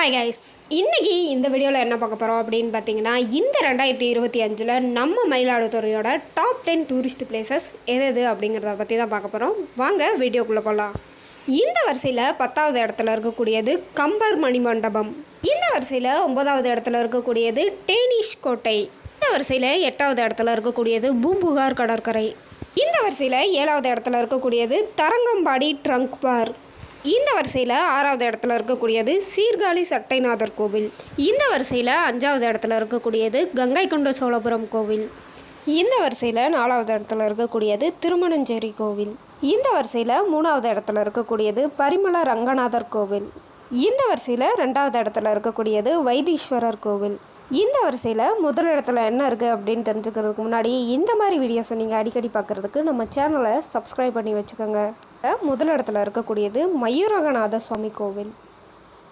Hi guys இன்றைக்கி இந்த வீடியோவில் என்ன பார்க்க போகிறோம் அப்படின்னு பார்த்தீங்கன்னா இந்த ரெண்டாயிரத்தி இருபத்தி அஞ்சில் நம்ம மயிலாடுதுறையோட டாப் டென் டூரிஸ்ட் பிளேசஸ் எது எது அப்படிங்கிறத பற்றி தான் பார்க்க போகிறோம் வாங்க வீடியோக்குள்ளே போகலாம் இந்த வரிசையில் பத்தாவது இடத்துல இருக்கக்கூடியது கம்பர் மணிமண்டபம் இந்த வரிசையில் ஒன்பதாவது இடத்துல இருக்கக்கூடியது டேனிஷ் கோட்டை. இந்த வரிசையில் எட்டாவது இடத்துல இருக்கக்கூடியது பூம்புகார் கடற்கரை. இந்த வரிசையில் ஏழாவது இடத்துல இருக்கக்கூடியது தரங்கம்பாடி ட்ரங்க் பார் இந்த வரிசையில் ஆறாவது இடத்துல இருக்கக்கூடியது சீர்காழி சட்டைநாதர் கோவில். இந்த வரிசையில் அஞ்சாவது இடத்துல இருக்கக்கூடியது கங்கை கொண்ட சோழபுரம் கோவில். இந்த வரிசையில் நாலாவது இடத்துல இருக்கக்கூடியது திருமணஞ்சேரி கோவில். இந்த வரிசையில் மூணாவது இடத்துல இருக்கக்கூடியது பரிமள ரங்கநாதர் கோவில். இந்த வரிசையில் ரெண்டாவது இடத்துல இருக்கக்கூடியது வைத்தீஸ்வரர் கோவில். இந்த வரிசையில் முதல் இடத்துல என்ன இருக்குது அப்படின்னு தெரிஞ்சுக்கிறதுக்கு முன்னாடி இந்த மாதிரி வீடியோஸை நீங்கள் அடிக்கடி பார்க்குறதுக்கு நம்ம சேனலை சப்ஸ்கிரைப் பண்ணி வச்சுக்கோங்க. முதலிடத்தில் இருக்கக்கூடியது மயூரகநாத சுவாமி கோவில்.